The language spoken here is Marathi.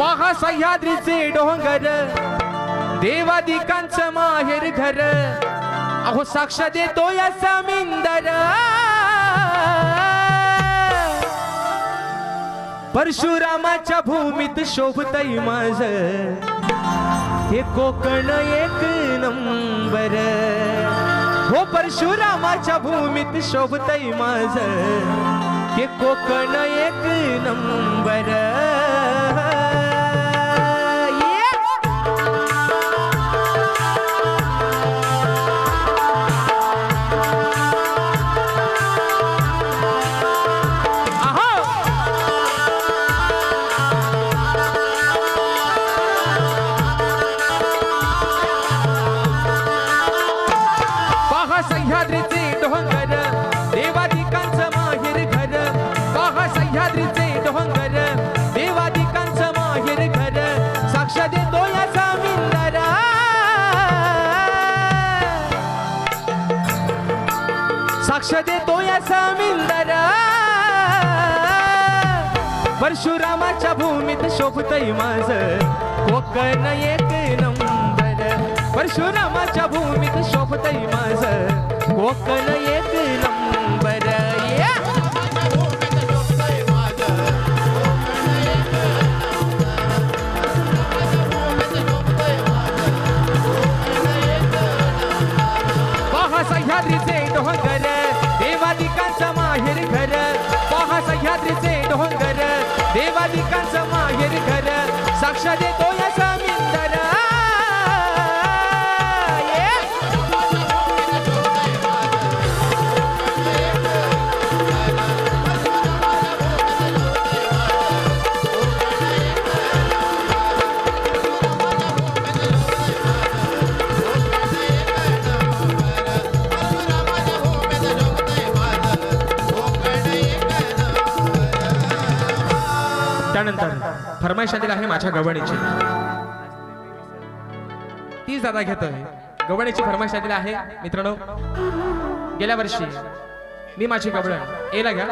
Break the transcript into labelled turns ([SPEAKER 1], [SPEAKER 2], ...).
[SPEAKER 1] पहा सह्याद्रीचे डोंगर देवादिकांचं माहेर घर. अहो साक्ष देतो या समिंदर परशुरामाच्या भूमीत शोभतय माझ. हे कोकण एक नंबर. हो परशुरामाच्या भूमीत शोभतई माझ. हे कोकण एक नंबर. सह्याद्रीचे डोंगर देवाधिकांचं माहेर घर. पहा सह्याद्रीचे डोंगर देवाधिकांचं माहेर घर. साक्ष देतो याचा जामीनदार साक्ष देतो याचा जामीनदार परशुरामाच्या भूमीत शोभतय माझ. कोकण एक नंबर. परशुरामाच्या भूमीत कोकण एक नंबर या! पहा सह्याद्रीचे डोंगर देवादिकांचं माहेर घर पहा सह्याद्रीचे डोंगर देवादिकांचं माहेर घर साक्ष देतो त्यानंतर फरमाईश आलेली आहे माझ्या गवणीची तीच दादा घेतोय. गवळणीची फरमाईश आलेली आहे. मित्रांनो गेल्या वर्षी मी माझी गवळण एला घ्या.